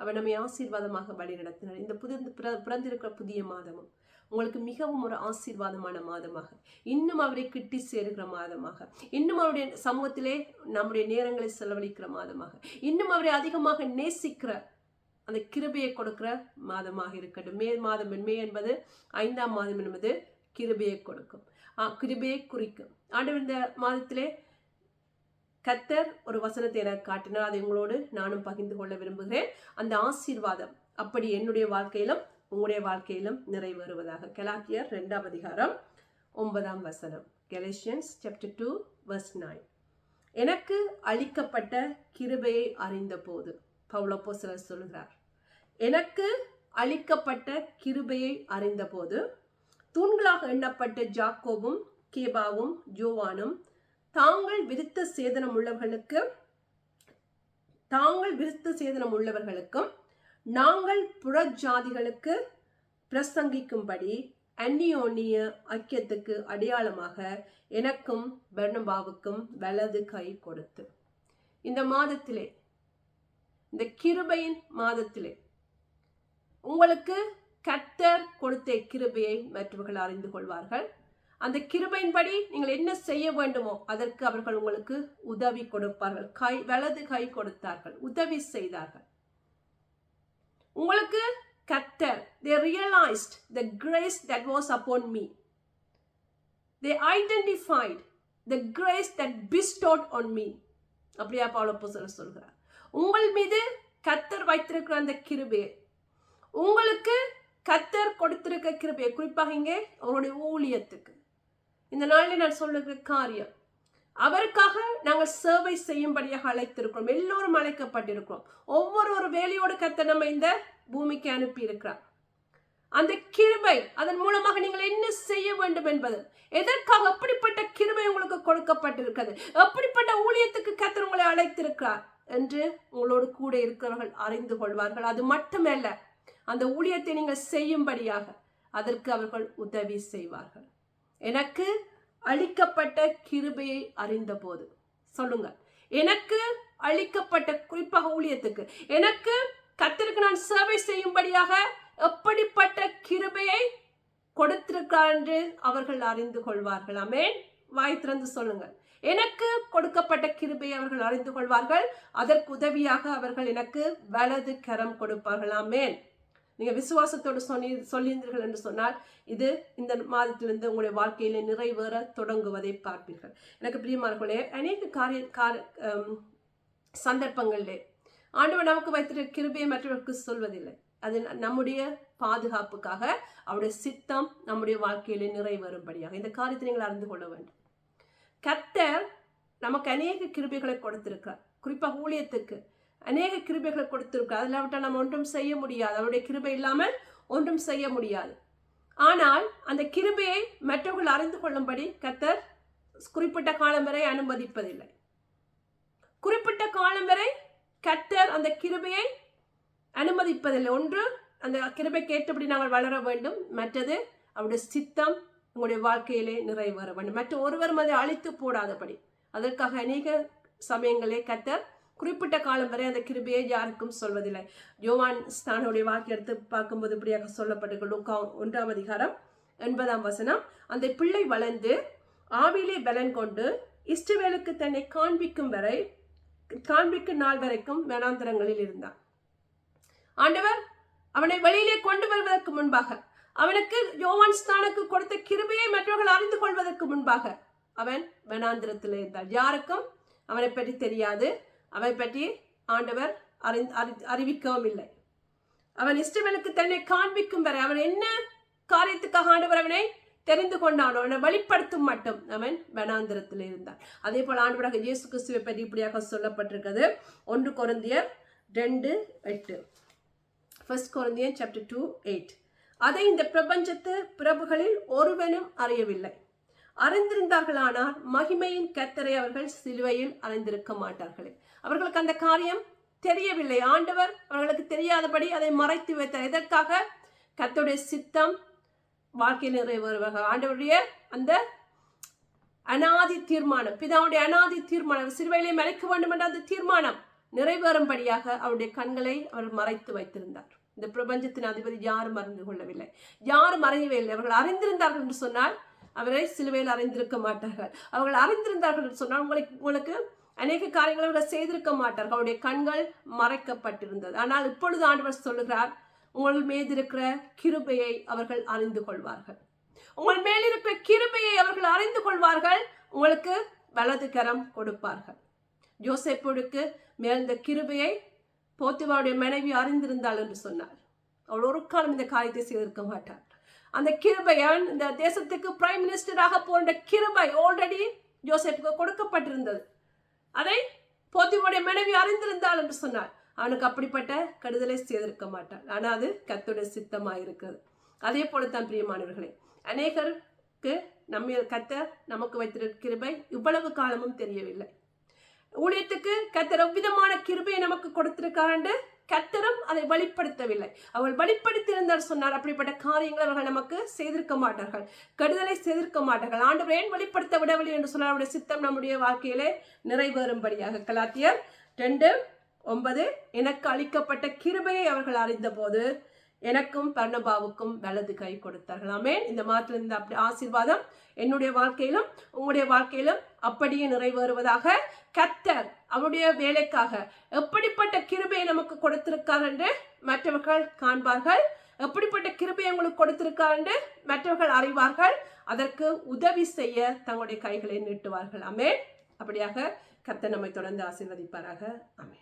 அவர் நம்மை ஆசீர்வாதமாக வழி நடத்தினார் இந்த புது பிற- பிறந்திருக்கிற புதிய மாதமும் உங்களுக்கு மிகவும் ஒரு ஆசீர்வாதமான மாதமாக இன்னும் அவரை கிட்டி சேருகிற மாதமாக இன்னும் அவருடைய சமூகத்திலே நம்முடைய நேரங்களை செலவழிக்கிற மாதமாக இன்னும் அவரை அதிகமாக நேசிக்கிற அந்த கிருபையை கொடுக்கிற மாதமாக இருக்கட்டும். மே மாதம் மே என்பது ஐந்தாம் மாதம் என்பது கிருபையை கொடுக்கும். கிருபையை குறிக்கும். ஆண்டு இந்த மாதத்திலே கத்தர் ஒரு வசனத்தை எனக்கு காட்டினார். அதை உங்களோடு நானும் பகிர்ந்து கொள்ள விரும்புகிறேன். அந்த ஆசீர்வாதம் அப்படி என்னுடைய வாழ்க்கையிலும் உங்களுடைய வாழ்க்கையிலும் நிறைவேறுவதாக. கெலாத்தியர் ரெண்டாம் அதிகாரம் ஒன்பதாம் வசனம். Galatians chapter two verse nine எனக்கு அளிக்கப்பட்ட கிருபையை அறிந்த போது பவுலப்போ சிலர் சொல்கிறார் எனக்கு அளிக்கப்பட்ட கிருபையை அறிந்தபோது தூண்களாக எண்ணப்பட்ட ஜாக்கோவும் கேபாவும் ஜோவானும் தாங்கள் விருத்த சேதனம் உள்ளவர்களுக்கு தாங்கள் விருத்த சேதனம் உள்ளவர்களுக்கும் நாங்கள் புறஜாதிகளுக்கு பிரசங்கிக்கும்படி அந்நியோன்னிய ஐக்கியத்துக்கு அடையாளமாக எனக்கும் பெர்னபாவுக்கும் வலது கை கொடுத்து. இந்த மாதத்திலே இந்த கிருபையின் மாதத்திலே உங்களுக்கு கத்தர் கொடுத்த கிருபையை மற்றவர்கள் அறிந்து கொள்வார்கள். அந்த கிருபையின்படி நீங்கள் என்ன செய்ய வேண்டுமோ அதற்கு அவர்கள் உங்களுக்கு உதவி கொடுப்பார்கள். கை வலது கை கொடுத்தார்கள். உதவி செய்தார்கள். உங்களுக்கு கத்தர் they realised the grace that was upon me they identified the grace that bestowed on me அப்படியா பவுலப்போ சொல்ல சொல்கிறார். உங்கள் மீது கத்தர் வைத்திருக்கிற அந்த கிருபையை உங்களுக்கு கத்தர் கொடுத்திருக்க கிருபையை குறிப்பாக இங்கே அவருடைய ஊழியத்துக்கு. இந்த நாளில் நான் சொல்லுகிற காரியம். அவருக்காக நாங்கள் சேவை செய்யும்படியாக அழைத்திருக்கிறோம். எல்லோரும் அழைக்கப்பட்டிருக்கிறோம். ஒவ்வொரு ஒரு வேலையோடு கத்த நம்ம இந்த பூமிக்கு அனுப்பி இருக்கிறார் அந்த கிருபை அதன் மூலமாக நீங்கள் என்ன செய்ய வேண்டும் என்பது எதற்காக அப்படிப்பட்ட கிருபை உங்களுக்கு கொடுக்கப்பட்டிருக்கிறது அப்படிப்பட்ட ஊழியத்துக்கு கத்தர் உங்களை அழைத்திருக்கிறார் என்று உங்களோடு கூட இருக்கிறவர்கள் அறிந்து கொள்வார்கள். அது மட்டுமல்ல அந்த ஊழியத்தை நீங்கள் செய்யும்படியாக அதற்கு அவர்கள் உதவி செய்வார்கள். எனக்கு அளிக்கப்பட்ட கிருபையை அறிந்தபோது. சொல்லுங்க. எனக்கு அளிக்கப்பட்ட குறிப்பாக ஊழியத்துக்கு. எனக்கு கத்திற்கு நான் சேவை செய்யும்படியாக எப்படிப்பட்ட கிருபையை கொடுத்திருக்கார் என்று அவர்கள் அறிந்து கொள்வார்கள். அமேன் வாய் திறந்து சொல்லுங்கள் எனக்கு கொடுக்கப்பட்ட கிருபையை அவர்கள் அறிந்து கொள்வார்கள். அதற்கு உதவியாக அவர்கள் எனக்கு வலது கரம் கொடுப்பார்களாமேன் நீங்கள் விசுவாசத்தோடு சொல்லி சொல்லியிருந்தீர்கள் என்று சொன்னால் இது இந்த மாதத்திலிருந்து உங்களுடைய வாழ்க்கையில நிறைவேற தொடங்குவதை பார்ப்பீர்கள். எனக்கு பிரியமானவர்களே அநேக காரிய கார சந்தர்ப்பங்களிலே ஆண்டவர் நமக்கு வைத்திருக்க கிருபையை மற்றவர்களுக்கு சொல்வதில்லை. அது நம்முடைய பாதுகாப்புக்காக அவருடைய சித்தம் நம்முடைய வாழ்க்கையிலே நிறைவேறும்படியாக. இந்த காரியத்தை நீங்கள் அறிந்து கொள்ள வேண்டும். கர்த்தர் நமக்கு அநேக கிருபைகளை கொடுத்திருக்கிறார். குறிப்பாக ஊழியத்துக்கு. அநேக கிருபைகளை கொடுத்துருக்கார் அதில் விட்டால் நம்ம ஒன்றும் செய்ய முடியாது. அவருடைய கிருபை இல்லாமல் ஒன்றும் செய்ய முடியாது. ஆனால் அந்த கிருபையை மற்றவர்கள் அறிந்து கொள்ளும்படி கத்தர் குறிப்பிட்ட காலம் வரை அனுமதிப்பதில்லை. குறிப்பிட்ட காலம் வரை கத்தர் அந்த கிருபையை அனுமதிப்பதில்லை. ஒன்று அந்த கிருபை கேட்டபடி நாங்கள் வளர வேண்டும். மற்றது அவருடைய சித்தம் உங்களுடைய வாழ்க்கையிலே நிறைவேற வேண்டும். மற்ற ஒருவரும் அதை அழித்து போடாதபடி. அதற்காக அநேக சமயங்களே கத்தர் குறிப்பிட்ட காலம் வரை அந்த கிருபையை யாருக்கும் சொல்வதில்லை. யோவான் ஸ்தானுடைய வாக்கை எடுத்து பார்க்கும்போது இப்படியாக சொல்லப்பட்டு ஒன்றாம் அதிகாரம் எண்பதாம் வசனம். அந்த பிள்ளை வளர்ந்து ஆவிலே பலன் கொண்டு இஷ்டவேலுக்கு தன்னை காண்பிக்கும் வரை காண்பிக்கும் நாள் வரைக்கும் வேணாந்திரங்களில் இருந்தான். ஆண்டவர் அவனை வெளியிலே கொண்டு வருவதற்கு முன்பாக அவனுக்கு யோவான் ஸ்தானுக்கு கொடுத்த கிருபையை மற்றவர்கள் அறிந்து கொள்வதற்கு முன்பாக அவன் வனாந்திரத்தில் இருந்தான். யாருக்கும் அவனை பற்றி தெரியாது. அவை பற்றி ஆண்டவர் அறி அறி- அறிவிக்கவும் இல்லை. அவன் இஷ்டவனுக்கு தன்னை காண்பிக்கும் வரை அவன் என்ன காரியத்துக்காக ஆண்டவர் அவனை தெரிந்து கொண்டானோ அவனை வெளிப்படுத்தும் மட்டும் அவன் வனாந்திரத்தில் இருந்தான். அதே போல் ஆண்டவராக இயேசு கிறிஸ்துவை பற்றி இப்படியாக சொல்லப்பட்டிருக்கிறது. ஒன்று குழந்தையர் ரெண்டு எட்டு. ஃபர்ஸ்ட் குழந்தையர் சாப்டர் டூ எயிட் அதை இந்த பிரபஞ்சத்து பிரபுகளில் ஒருவனும் அறியவில்லை. அறிந்திருந்தார்களானால் மகிமையின் கத்தரை அவர்கள் சிலுவையில் அறிந்திருக்க மாட்டார்களே. அவர்களுக்கு அந்த காரியம் தெரியவில்லை. ஆண்டவர் அவர்களுக்கு தெரியாதபடி அதை மறைத்து வைத்தார். எதற்காக? கத்தோடைய சித்தம் வாழ்க்கையில் நிறைவேறுவார்கள் ஆண்டவருடைய அந்த அனாதி தீர்மானம் பிதாவுடைய அனாதி தீர்மானம் சிறுவையிலே மறைக்க வேண்டும் என்ற அந்த தீர்மானம் நிறைவேறும்படியாக அவருடைய கண்களை அவர் மறைத்து வைத்திருந்தார். இந்த பிரபஞ்சத்தின் அதிபதி யாரும் அறிந்து கொள்ளவில்லை. யாரும் அறியவே இல்லை. அவர்கள் அறிந்திருந்தார்கள் என்று சொன்னால் அவரை சிலுவையில் அறிந்திருக்க மாட்டார்கள். அவர்கள் அறிந்திருந்தார்கள் என்று சொன்னால் உங்களுக்கு உங்களுக்கு அநேக காரியங்களை அவர்கள் செய்திருக்க மாட்டார்கள். அவருடைய கண்கள் மறைக்கப்பட்டிருந்தது. ஆனால் இப்பொழுது ஆண்டவர் சொல்லுகிறார் உங்கள் மீது இருக்கிற கிருபையை அவர்கள் அறிந்து கொள்வார்கள். உங்கள் மேல் இருக்கிற கிருபையை அவர்கள் அறிந்து கொள்வார்கள். உங்களுக்கு வலது கரம் கொடுப்பார்கள். ஜோசேப்புக்கு மேல் இந்த கிருபையை போத்திவாவுடைய மனைவி அறிந்திருந்தாள் என்று சொன்னார். அவள் ஒரு காலம் இந்த காரியத்தை செய்திருக்க மாட்டார் அந்த கிருபையன் இந்த தேசத்துக்கு பிரைம் மினிஸ்டராக போன்ற கிருபை ஆல்ரெடி ஜோசப்புக்கு கொடுக்கப்பட்டிருந்தது. அதை போத்தியுடைய மனைவி அறிந்திருந்தாள் என்று சொன்னார் அவனுக்கு அப்படிப்பட்ட கடுதலை செய்திருக்க மாட்டான் ஆனால் அது கத்துடைய சித்தமாக இருக்கிறது. அதே போல தான் பிரியமானவர்களே அநேகருக்கு நம்ம கத்த நமக்கு வைத்திருக்கிற கிருபை இவ்வளவு காலமும் தெரியவில்லை. ஊழியத்துக்கு கத்தர் எவ்விதமான கிருபையை நமக்கு கொடுத்திருக்காண்டு கத்தரும் அதை வெளிப்படுத்தவில்லை அவள் வெளிப்படுத்தியிருந்தார் சொன்னார். அப்படிப்பட்ட காரியங்களை அவர்கள் நமக்கு செய்திருக்க மாட்டார்கள். கெடுதலை செய்திருக்க மாட்டார்கள். ஆண்டு ஏன் வெளிப்படுத்த விடவில்லை என்று சொன்னால் அவருடைய சித்தம் நம்முடைய வாழ்க்கையிலே நிறைவேறும்படியாக. கலாத்தியர் ரெண்டு ஒன்பது எனக்கு அளிக்கப்பட்ட கிருபையை அவர்கள் அறிந்தபோது எனக்கும் பர்ணபாவுக்கும் வலது கை கொடுத்தார்கள். இந்த மாதத்தில் இந்த அப்படி ஆசீர்வாதம் என்னுடைய வாழ்க்கையிலும் உங்களுடைய வாழ்க்கையிலும் அப்படியே நிறைவேறுவதாக கத்தர் அவருடைய வேலைக்காக எப்படிப்பட்ட கிருபையை நமக்கு கொடுத்திருக்கார் என்று மற்றவர்கள் காண்பார்கள். எப்படிப்பட்ட கிருபையை உங்களுக்கு கொடுத்திருக்கார் என்று மற்றவர்கள் அறிவார்கள். அதற்கு உதவி செய்ய தங்களுடைய கைகளை நீட்டுவார்கள். அமே அப்படியாக கத்தர் நம்மை தொடர்ந்து ஆசீர்வதிப்பாராக. அமே